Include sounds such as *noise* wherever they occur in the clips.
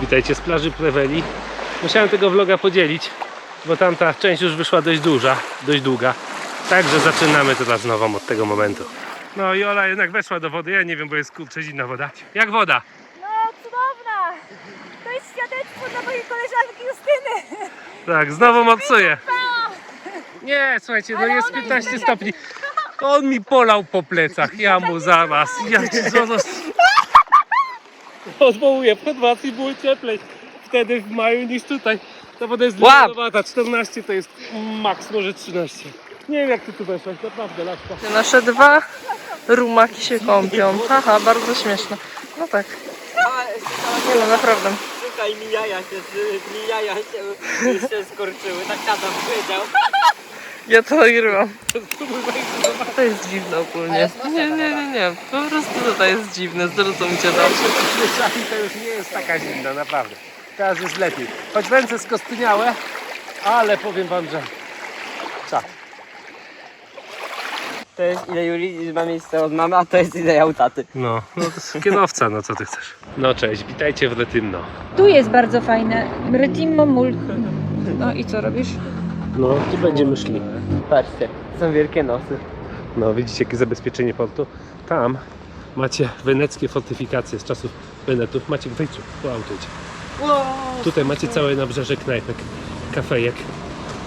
Witajcie z plaży Preweli. Musiałem tego vloga podzielić, bo tamta część już wyszła dość duża, dość długa. Także zaczynamy teraz nową od tego momentu. No i Ola jednak weszła do wody, ja nie wiem, bo jest kurczę zimna woda. Jak woda? No, cudowna! To jest świadectwo dla mojej koleżanki Justyny. Tak, znowu mopsuje. Nie, słuchajcie, no Ale jest ona jest 15 taka- stopni. On mi polał po plecach, ja mu zaraz. Ja ci. *laughs* Odwołuję, w Chorwacji było cieplej wtedy w maju niż tutaj. Ta woda jest Łap! lodowata, 14 to jest maks, może 13. Nie wiem jak ty tu weszłaś, naprawdę, Laska. Nasze dwa rumaki się kąpią. Haha, bardzo śmieszne. No tak. Nie no, naprawdę. Szukaj, mi jaja się, mi jaja się, się skorczyły, tak Adam powiedział. Ja to nagrywam. To jest dziwne ogólnie. Nie, nie, nie, nie. Po prostu to jest dziwne. Cię dobrze. Czasami to już nie jest taka zimna, naprawdę. Teraz jest lepiej. Choć ręce skostniałe, ale powiem wam, że czas. To jest ile Julii ma miejsce od mamy, a to jest ile ja u taty. No, no to jest kierowca, no co ty chcesz. No cześć, witajcie w Retymno. Tu jest bardzo fajne. Retimo Mul. No i co robisz? No, tu będziemy szli. Patrzcie, są wielkie nosy. No, widzicie jakie zabezpieczenie portu? Tam macie weneckie fortyfikacje z czasów Wenetów. Macie wejdź, po auto idź. Tutaj macie całe nabrzeże knajpek, kafejek.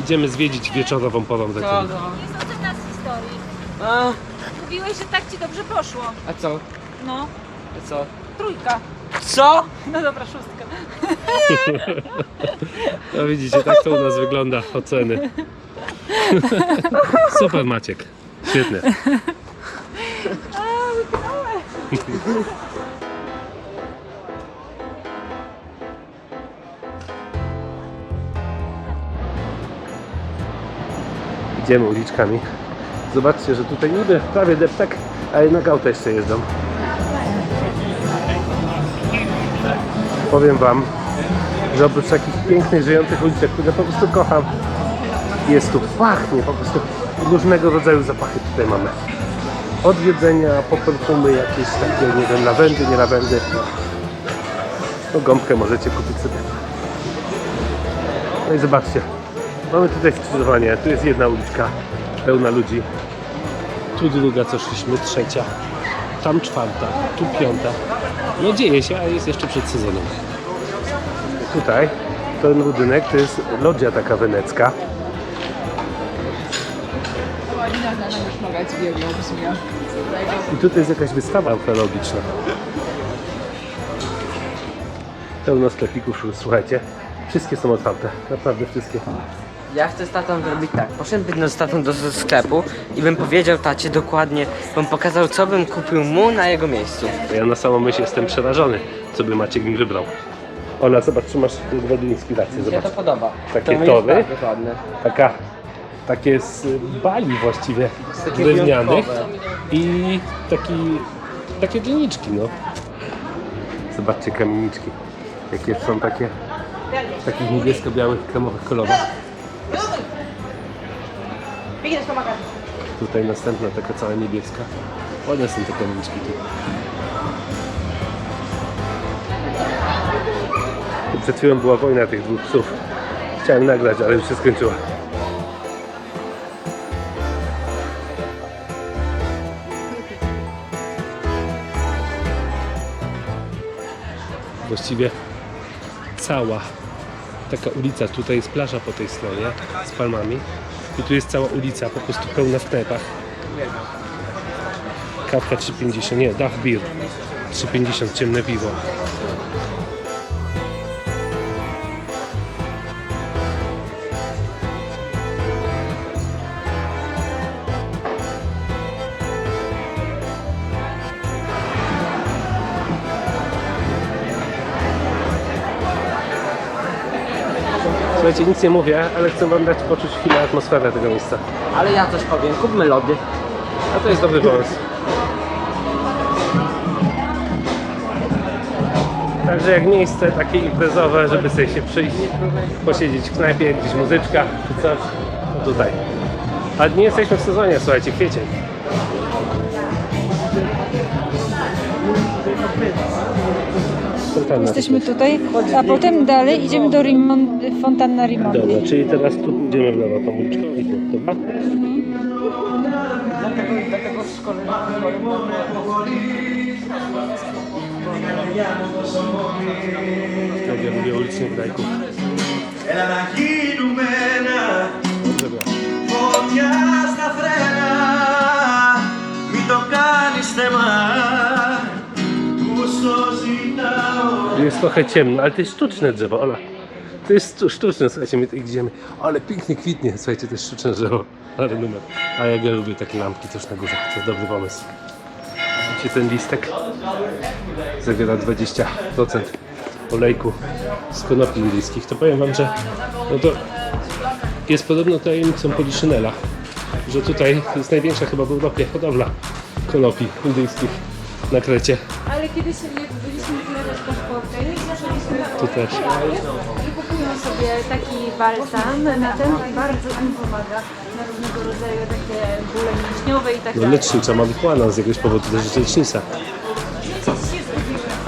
Idziemy zwiedzić wieczorową porą Retymno. Jest ocena z historii. A, Mówiłeś, że tak ci dobrze poszło. a co? No, A co? trójka. Co? No dobra, szóstka. *laughs* No widzicie, tak to u nas wygląda oceny. Super Maciek, świetnie. Idziemy uliczkami. Zobaczcie, że tutaj niby prawie deptak, a jednak auta jeszcze jeżdżą. Powiem Wam, że oprócz takich pięknych, żyjących uliczek, które po prostu kocham, jest tu pachnie, po prostu różnego rodzaju zapachy tutaj mamy. Od jedzenia, po perfumy jakieś takie, nie wiem, lawendy, nie lawendy. No gąbkę możecie kupić sobie. No i zobaczcie, mamy tutaj skrzyżowanie, tu jest jedna uliczka pełna ludzi. Tu druga, co szliśmy, trzecia. Tam czwarta, tu piąta. No dzieje się, a jest jeszcze przed sezonem. Tutaj ten budynek to jest loggia taka wenecka. I tutaj jest jakaś wystawa archeologiczna. Pełno sklepików, słuchajcie. Wszystkie są otwarte, naprawdę wszystkie. Ja chcę z tatą zrobić tak. Poszedłbym z tatą do sklepu i bym powiedział tacie dokładnie, bym pokazał co bym kupił mu na jego miejscu. Ja na samą myśl jestem przerażony, co by Maciek mi wybrał. Ola, zobacz, czy masz wody inspirację, Mi się zobacz. to podoba. Takie to tory? ładne. Taka, takie z bali właściwie, Takie drewnianych wyjątkowe. i taki, takie doniczki, no. Zobaczcie kamieniczki, jakie są takie, w takich niebiesko-białych, kremowych kolorach. Tutaj następna taka cała niebieska. Ładne są te kamieniczki. Tu Przed chwilą była wojna tych dwóch psów. Chciałem nagrać, ale już się skończyła. Właściwie cała taka ulica, tutaj jest plaża po tej stronie z palmami i tu jest cała ulica po prostu pełna w knajpach. Kawka 3,50, nie, Dach Beer 3,50, ciemne piwo. Słuchajcie, nic nie mówię, ale chcę wam dać poczuć chwilę atmosferę tego miejsca. Ale ja coś powiem, kupmy lody. A to jest dobry pomysł. Także jak miejsce takie imprezowe, żeby sobie się przyjść, posiedzieć w knajpie, gdzieś muzyczka czy coś, no tutaj. A nie jesteśmy w sezonie, słuchajcie, kwiecień. fontanna. Jesteśmy tutaj, a potem dalej idziemy do Rimon, fontanna Rimondi. Dobra, czyli teraz tu idziemy w lewo tą uliczką i tu, dobra? Dlatego, dlatego w szkole Tak, ja lubię ulicznych grajków. Έλα να γίνουμε ένα Dobra. Φωτιά στα φρένα Μην το κάνεις θέμα Jest trochę ciemno, ale to jest sztuczne drzewo, Ola. To jest sztu- sztuczne, słuchajcie, my idziemy. Ale pięknie kwitnie, słuchajcie, to jest sztuczne drzewo. Ale numer. A ja lubię takie lampki też na górze, to jest dobry pomysł. Widzicie, ten listek zawiera 20% olejku z konopi indyjskich. To powiem wam, że no to jest podobno tajemnicą Poliszynela, że tutaj jest największa chyba w Europie hodowla konopi indyjskich na Krecie. Ale zbierać paszporty, zaczęliśmy Tu też. kupują sobie taki balsam na ten i bardzo im pomaga na różnego rodzaju takie bóle mięśniowe i tak No dalej. lecznicza marihuana z jakiegoś powodu też jest lecznica.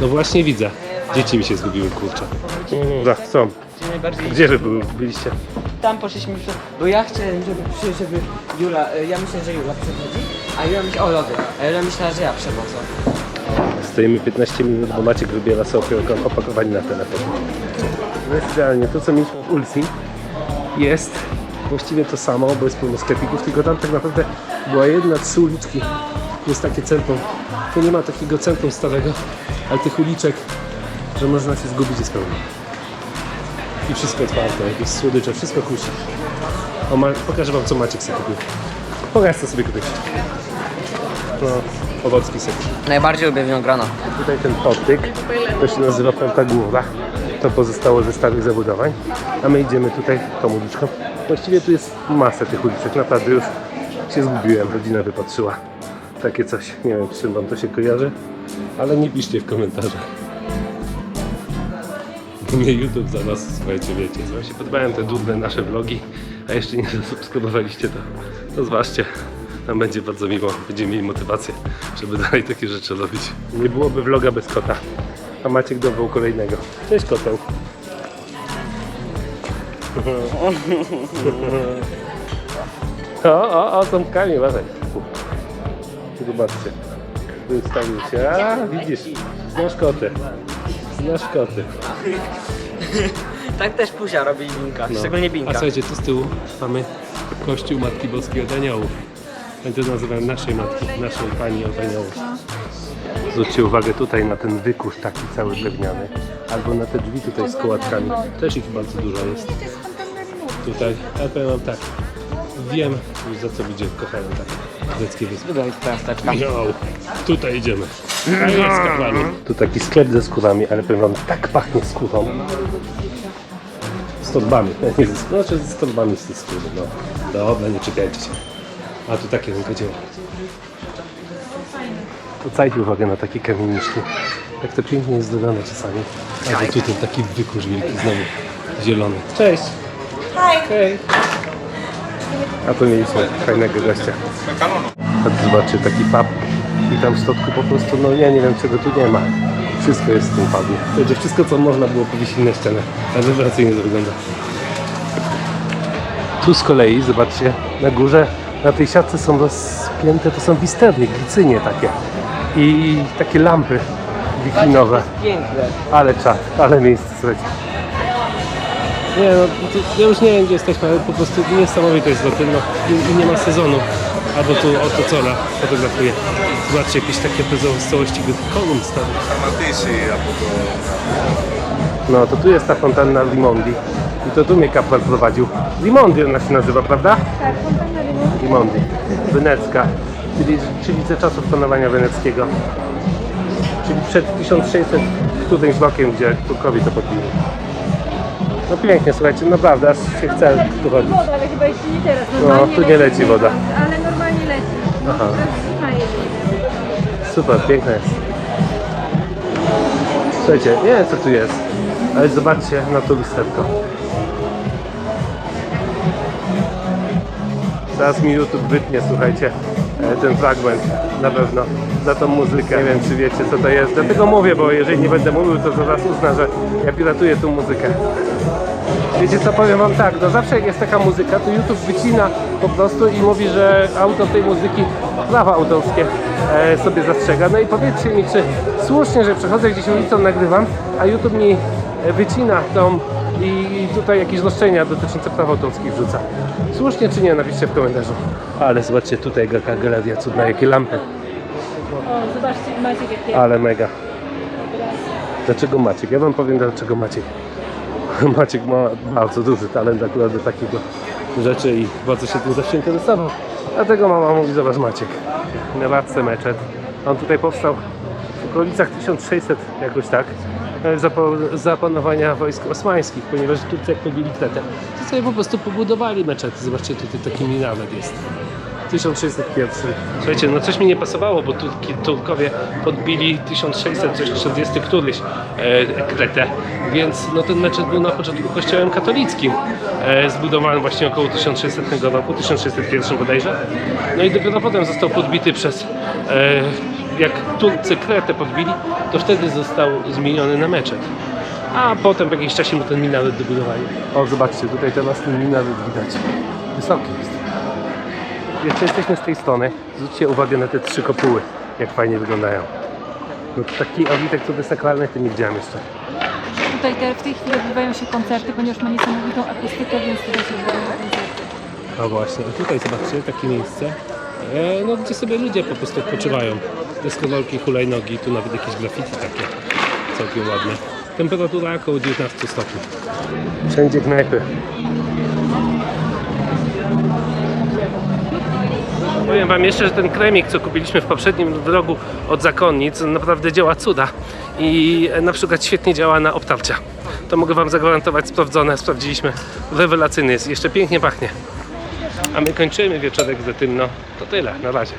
No właśnie widzę. Dzieci mi się zgubiły, kurczę. Dobra, są. Gdzie najbardziej... Gdzie wy były- byliście? Tam poszliśmy, przed- bo ja chciałem, żeby, przy- żeby Jula, e, ja myślę, że Jula przechodzi, a Jula myślała, o lody, a Jula myślała, że ja przechodzę. Stoimy 15 minut, bo Maciek wybiera sobie opakowanie na telefon. No jest idealnie. To, co mieliśmy w Ulci, jest właściwie to samo, bo jest pełno sklepików, tylko tam tak naprawdę była jedna, trzy uliczki. Jest takie centrum. Tu nie ma takiego centrum starego, ale tych uliczek, że można się zgubić jest pełno. I wszystko otwarte, jakieś słodycze, wszystko kusi. Pokażę wam, co Maciek sobie kupił. Pokaż, co sobie kupił. No, owocki sobie. Najbardziej lubię winogrona. Tutaj ten potyk, to się nazywa Piąta Góra. To pozostało ze starych zabudowań. A my idziemy tutaj tą uliczką. Właściwie tu jest masę tych uliczek. Naprawdę już się zgubiłem. Rodzina wypatrzyła takie coś. Nie wiem, z czym wam to się kojarzy, ale nie piszcie w komentarzach. Nie YouTube za nas, słuchajcie, wiecie. Wam się podobają te durne nasze vlogi, a jeszcze nie zasubskrybowaliście to, to zważcie. Tam będzie bardzo miło, będziemy mieli motywację, żeby dalej takie rzeczy robić. Nie byłoby vloga bez kota. A Maciek dobrał kolejnego. Cześć koteł. O, o, o, ząbkami, uważaj. Zobaczcie. Wystawił się. A, widzisz, znasz koty. Znasz koty. Tak też Puzia robi Binka, szczególnie A Binka. słuchajcie, tu z tyłu mamy kościół Matki Boskiej od Aniołów. To nazywam naszej matki, naszej pani od Aniołów. Zwróćcie uwagę tutaj na ten wykurz taki cały drewniany. Albo na te drzwi tutaj z kołaczkami. Też ich bardzo dużo jest. Tutaj, ja powiem wam tak. Wiem już za co ludzie kochają tak greckie wyspy. Tutaj piasteczka. Jo, tutaj idziemy. A jest kapłani. Tu taki sklep ze skórami, ale powiem wam, tak pachnie skórą. Z torbami, *laughs* znaczy z torbami z tej skóry, no. Dobra, nie czepiajcie się. A tu takie rękodzieło. Zwracajcie uwagę na takie kamieniczki. Jak to pięknie jest dodane czasami. Albo tutaj taki wykurz wielki znowu, zielony. Cześć! Hej! A tu mieliśmy fajnego gościa. A tu zobaczcie, taki pub i tam w środku po prostu, no ja nie wiem czego tu nie ma. Wszystko jest w tym pubie. Będzie wszystko co można było powiesić na ścianę. Ale rewelacyjnie to wygląda. Tu z kolei, zobaczcie, na górze, na tej siatce są rozpięte, to są wisternie, glicynie takie. I takie lampy wiklinowe. Piękne. Ale czad, ale miejsce, słuchajcie. Nie no, to, ja już nie wiem gdzie jesteśmy, ale po prostu niesamowite jest to no, i, i nie ma sezonu. Albo tu oto cola fotografuję. Zobaczcie, jakieś takie pozostałości kolumn starych. No to tu jest ta fontanna Limondi. I to tu mnie kapłan prowadził. Limondi ona się nazywa, prawda? Tak, fontanna Rimondi. Limondi. Wenecka. Czyli, czyli ze czasów panowania weneckiego. Czyli przed 1600 którymś rokiem, gdzie Turkowie to podbili. No pięknie, słuchajcie, naprawdę, aż się chce tu chodzić. Woda, ale chyba jeszcze nie teraz. Normalnie tu nie leci woda. Ale normalnie leci. No, Aha. Super, piękne jest. Słuchajcie, nie wiem co tu jest, ale zobaczcie na to Zaraz mi YouTube wytnie, słuchajcie, e, ten fragment na pewno, za tą muzykę. Nie wiem, czy wiecie, co to jest. Dlatego mówię, bo jeżeli nie będę mówił, to zaraz uzna, że ja piratuję tą muzykę. Wiecie co, powiem wam tak, no zawsze jak jest taka muzyka, to YouTube wycina po prostu i mówi, że autor tej muzyki prawa autorskie e, sobie zastrzega. No i powiedzcie mi, czy słusznie, że przechodzę gdzieś ulicą, nagrywam, a YouTube mi e, wycina tą i tutaj jakieś roszczenia dotyczące praw autorskich wrzuca. Słusznie czy nie? Napiszcie w komentarzu. Ale zobaczcie tutaj jaka galeria cudna, jakie lampy. O, zobaczcie, Maciek jakie Ale mega. Dlaczego Maciek? Ja wam powiem dlaczego Maciek. *laughs* Maciek ma bardzo duży talent akurat do takiego rzeczy i bardzo się tym zawsze interesował. Dlatego mama mówi, zobacz Maciek, na Warce Meczet. On tutaj powstał w okolicach 1600 jakoś tak, e, za, po, za panowania wojsk osmańskich, ponieważ Turcy jak pobili Kretę, to sobie po prostu pobudowali meczety. Zobaczcie, tutaj taki minawet jest. 1601. Słuchajcie, no coś mi nie pasowało, bo Turki, Turkowie podbili 1640 któryś e, Kretę, więc no ten meczet był na początku kościołem katolickim, e, zbudowanym właśnie około 1600 roku, 1601 bodajże. No i dopiero potem został podbity przez, e, jak Turcy Kretę podbili, to wtedy został zmieniony na meczet. A potem w jakimś czasie mu ten minawet dobudowali. O, zobaczcie, tutaj teraz ten minawet widać. Wysoki jest. Jeszcze jesteśmy z tej strony. Zwróćcie uwagę na te trzy kopuły, jak fajnie wyglądają. No to taki architekttury sakralnej to nie widziałem jeszcze. Tutaj te, w tej chwili odbywają się koncerty, ponieważ ma niesamowitą akustykę, więc tutaj się odbywają koncerty. No właśnie, i tutaj zobaczcie takie miejsce, e, no, gdzie sobie ludzie po prostu odpoczywają. Deskorolki, hulajnogi, tu nawet jakieś graffiti takie całkiem ładne. Temperatura około 19 stopni. Wszędzie knajpy. Powiem Wam jeszcze, że ten kremik, co kupiliśmy w poprzednim vlogu od zakonnic, naprawdę działa cuda. I na przykład świetnie działa na obtarcia. To mogę Wam zagwarantować, sprawdzone, sprawdziliśmy. Rewelacyjny jest, jeszcze pięknie pachnie. A my kończymy wieczorek z Etymno. To tyle, na razie.